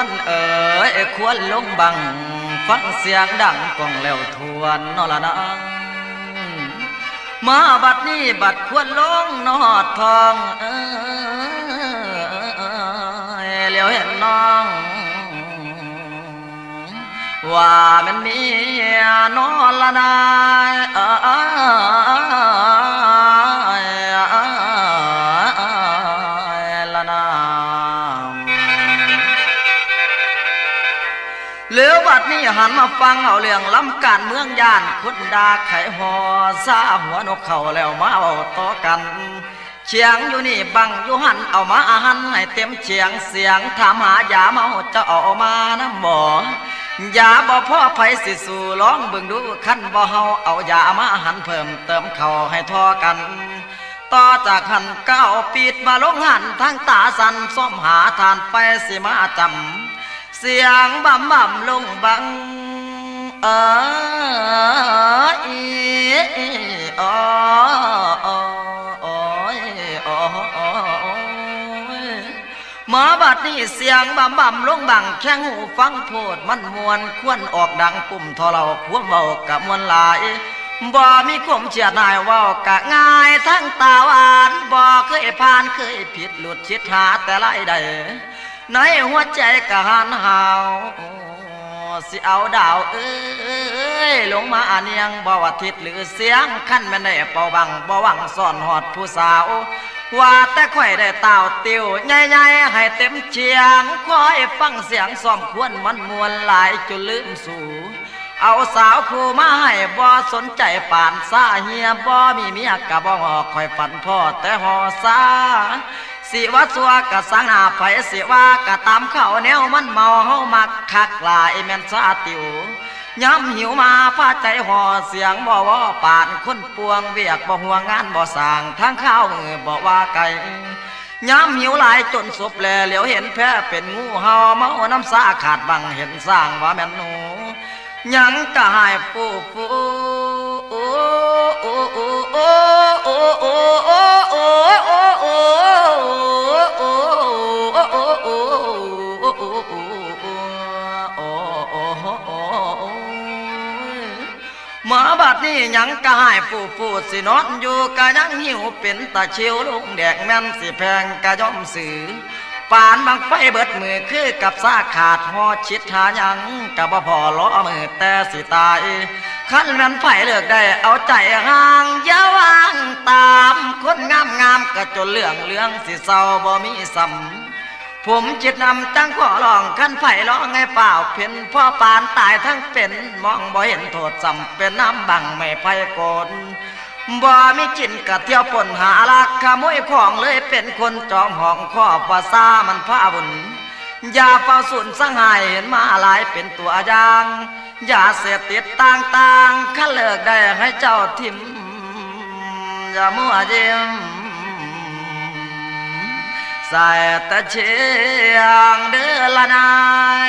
อนเอ๋ยควรลงบัง ฟังเสียงดังกองเหลวทวนนอละนะมาบัดนี้บัดควรลงนอดทองเอ๋ยเลียวเห็นน้อง ว่ามันมีนอละนายเอ๋ยละนา แล้วบัดนี้หันมาฟังเอาเรื่องลำการเมืองย่านคุณดาไขหอซาหัวนกเข่าแล้วมาเอาต่อกันเชียงอยู่นี่บังอยู่หันเอามาอาหันให้เต็มเชียงเสียงถามหายาเมาจะออกมาน้ำหมอยาบ่พ่อไผสิสู่ร้องเบิ่งดูขั้นบ่เฮาเอายามาหันเพิ่มเติมเขาให้ทอกันต่อจากหันเก้าปีดมาลงหันทั้งตาสันซ้อมหาทานไปสิมาจำ เสียงบ่ำบ่ำลงบังเอออีอหมอบัดนี้เสียงบ่ำบ่ำลงบังแข้งหูฟังโพดมันมวนควนออกดังปุ่มทอเราควมเบากะมวนหลายบ่มีควมเชี่อนายว่ากะง่ายทั้งตาหวานบ่เคยผ่านเคยผิดหลุดชิดหาแต่ไรใด ในหัวใจกะหันหาวสิเอาดาวเอ้ยลงมาอันยังบ่วทิศหรือเสียงขั้นแม่ได้เป่าบังบ่วังซ่อนหอดผู้สาว ว่าแต่ข่อยได้เต่าติวใหญ่ๆให้เต็มเชียงคอยฟังเสียงซ้อมควรมันมวลหลายจนลืมสู่ เอาสาวผู้มาให้บ่สนใจป่านซาเฮียบ่มีเมียกะบ่หอกคอยฝันพ่อแต่หอซา สิวัสัวกะสังหาไผสิว่ากะตามเขาแนวมันเมาเฮามักคักลายแมนซาติวย้ำหิวมาผ้าใจห่อเสียงบ่วอปานคนปวงเวียกบ่ห่วงงานบ่สางทั้งข้าวมือบ่ว่าไก่ย้ำหิวหลายจนสุบแลเหลียวเห็นแพ้เป็นงูเห่าเมาน้ำสาขาดบังเห็นสร้างว่าแมนหนูยังกะหายฟูปูโอ้โอ้โอ้ หมาบัดนี้ยังกายฟูฟูสินอนอยู่กะยังหิวเป็นตาเชียวลุงแดกแม่นสิแพงกะย่อมสื่อปานบางไฟเบิดมือคือกับซาขาดหอชิดหายังกะบ่พอล้อมือแต่สิตายขั้นนั้นไผเลือกได้เอาใจห่างยาวางตามคนงามงามกะจนเรื่องเรื่องสิเศร้าบ่มีซ้ำ ผมจิตนำจังขอลองขั้นไผ่ร้องให้เปล่าเพียนพ่อปานตายทั้งเป็นมองบ่เห็นโทษจำเป็นน้ำบังไม่ไพ่กนบ่มีกินกะเที่ยวปนหาลักขโมยของเลยเป็นคนจองห้องข้อภาษามันพาบุญอย่าเฝ้าสุนสังหายเห็นมาหลายเป็นตัวอย่างอย่าเสพติดต่างๆข้าเลิกได้ให้เจ้าทิมอย่ามัวเยี่ยม ใส่ตะเชียงเดือละนาย